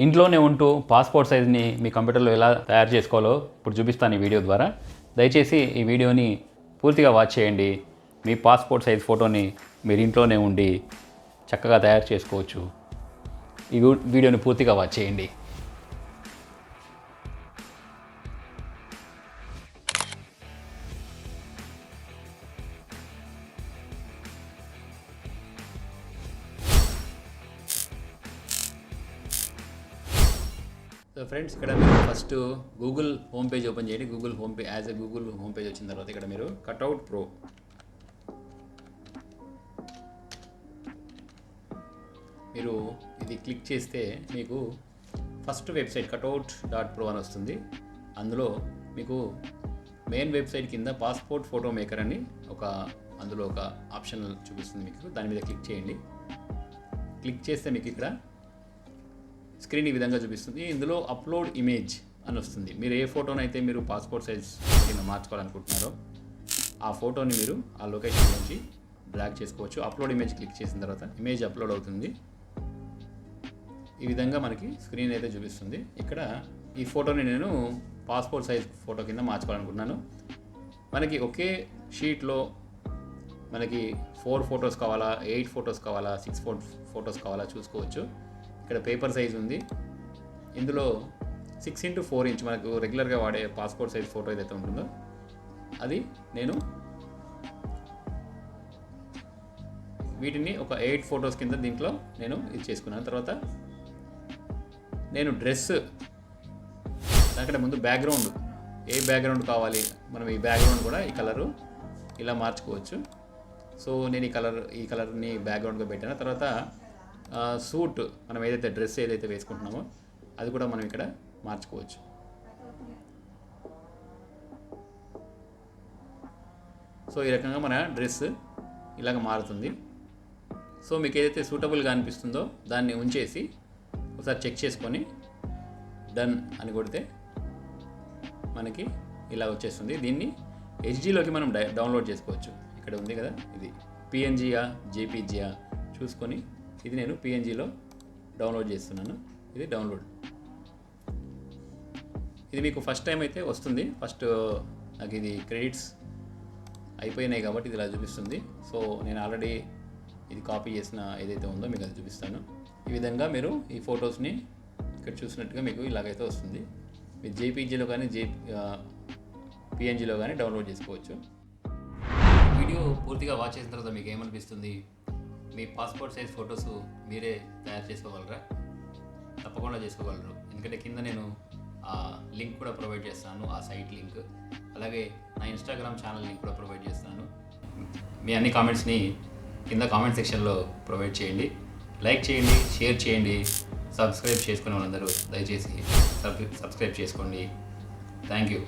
ఇంట్లోనే ఉంటూ పాస్పోర్ట్ సైజ్ని మీ కంప్యూటర్లో ఎలా తయారు చేసుకోవాలో ఇప్పుడు చూపిస్తాను ఈ వీడియో ద్వారా. దయచేసి ఈ వీడియోని పూర్తిగా వాచ్ చేయండి. మీ పాస్పోర్ట్ సైజ్ ఫోటోని మీరు ఇంట్లోనే ఉండి చక్కగా తయారు చేసుకోవచ్చు. ఈ వీ- వీడియోని పూర్తిగా వాచ్ చేయండి. సో ఫ్రెండ్స్ ఇక్కడ మీరు first Google home page open చేయండి. Google home page as a Google home page వచ్చిన తర్వాత ఇక్కడ మీరు కట్అవుట్ ప్రో మీరు ఇది క్లిక్ చేస్తే మీకు first website cutout dot pro అని వస్తుంది. అందులో మీకు మెయిన్ వెబ్సైట్ కింద పాస్పోర్ట్ ఫోటో మేకర్ అని ఒక అందులో ఒక ఆప్షన్ చూపిస్తుంది మీకు. దాని మీద క్లిక్ చేయండి. క్లిక్ చేస్తే మీకు ఇక్కడ స్క్రీన్ ఈ విధంగా చూపిస్తుంది. ఇందులో అప్లోడ్ ఇమేజ్ అని వస్తుంది. మీరు ఏ ఫోటోనైతే మీరు పాస్పోర్ట్ సైజ్ కింద మార్చుకోవాలనుకుంటున్నారో ఆ ఫోటోని మీరు ఆ లొకేషన్ నుంచి డ్రాగ్ చేసుకోవచ్చు. అప్లోడ్ ఇమేజ్ క్లిక్ చేసిన తర్వాత ఇమేజ్ అప్లోడ్ అవుతుంది. ఈ విధంగా మనకి స్క్రీన్ అయితే చూపిస్తుంది. ఇక్కడ ఈ ఫోటోని నేను పాస్పోర్ట్ సైజ్ ఫోటో కింద మార్చుకోవాలనుకుంటున్నాను. మనకి ఒకే షీట్లో మనకి ఫోర్ ఫొటోస్ కావాలా ఎయిట్ ఫొటోస్ కావాలా సిక్స్ ఫోర్ కావాలా చూసుకోవచ్చు. ఇక్కడ పేపర్ సైజ్ ఉంది. ఇందులో సిక్స్ ఇంటూ ఫోర్ ఇంచ్ మనకు రెగ్యులర్గా వాడే పాస్పోర్ట్ సైజ్ ఫోటో ఏదైతే ఉంటుందో అది నేను వీటిని ఒక ఎయిట్ ఫొటోస్ కింద దీంట్లో నేను ఇది చేసుకున్నాను. తర్వాత నేను డ్రెస్ దానికంటే ముందు బ్యాక్గ్రౌండ్ ఏ బ్యాక్గ్రౌండ్ కావాలి మనం ఈ బ్యాక్గ్రౌండ్ కూడా ఈ కలరు ఇలా మార్చుకోవచ్చు. సో నేను ఈ కలర్ ఈ కలర్ని బ్యాక్గ్రౌండ్గా పెట్టాను. తర్వాత సూట్ మనం ఏదైతే డ్రెస్ ఏదైతే వేసుకుంటున్నామో అది కూడా మనం ఇక్కడ మార్చుకోవచ్చు. సో ఈ రకంగా మన డ్రెస్ ఇలాగ మారుతుంది. సో మీకు ఏదైతే సూటబుల్గా అనిపిస్తుందో దాన్ని ఉంచేసి ఒకసారి చెక్ చేసుకొని డన్ అని కొడితే మనకి ఇలా వచ్చేస్తుంది. దీన్ని హెచ్డీలోకి మనం డై డౌన్లోడ్ చేసుకోవచ్చు. ఇక్కడ ఉంది కదా ఇది. పిఎన్జియా జేపీజియా చూసుకొని ఇది నేను పిఎన్జిలో డౌన్లోడ్ చేస్తున్నాను. ఇది డౌన్లోడ్ ఇది మీకు ఫస్ట్ టైం అయితే వస్తుంది. ఫస్ట్ నాకు ఇది క్రెడిట్స్ అయిపోయినాయి కాబట్టి ఇది ఇలా చూపిస్తుంది. సో నేను ఆల్రెడీ ఇది కాపీ చేసిన ఏదైతే ఉందో మీకు అది చూపిస్తాను. ఈ విధంగా మీరు ఈ ఫొటోస్ని ఇక్కడ చూసినట్టుగా మీకు ఇలాగైతే వస్తుంది. మీరు జేపీజీలో కానీ జే పిఎన్జీలో కానీ డౌన్లోడ్ చేసుకోవచ్చు. వీడియో పూర్తిగా వాచ్ చేసిన తర్వాత మీకు ఏమనిపిస్తుంది? మీ పాస్పోర్ట్ సైజ్ ఫొటోస్ మీరే తయారు చేసుకోగలరా? తప్పకుండా చేసుకోగలరు. ఎందుకంటే కింద నేను ఆ లింక్ కూడా ప్రొవైడ్ చేస్తాను ఆ సైట్ లింక్ అలాగే నా ఇన్స్టాగ్రామ్ ఛానల్ లింక్ కూడా ప్రొవైడ్ చేస్తాను. మీ అన్ని కామెంట్స్ని కింద కామెంట్ సెక్షన్లో ప్రొవైడ్ చేయండి. లైక్ చేయండి షేర్ చేయండి సబ్స్క్రైబ్ చేసుకునే వాళ్ళందరూ దయచేసి సబ్ సబ్స్క్రైబ్ చేసుకోండి. Thank you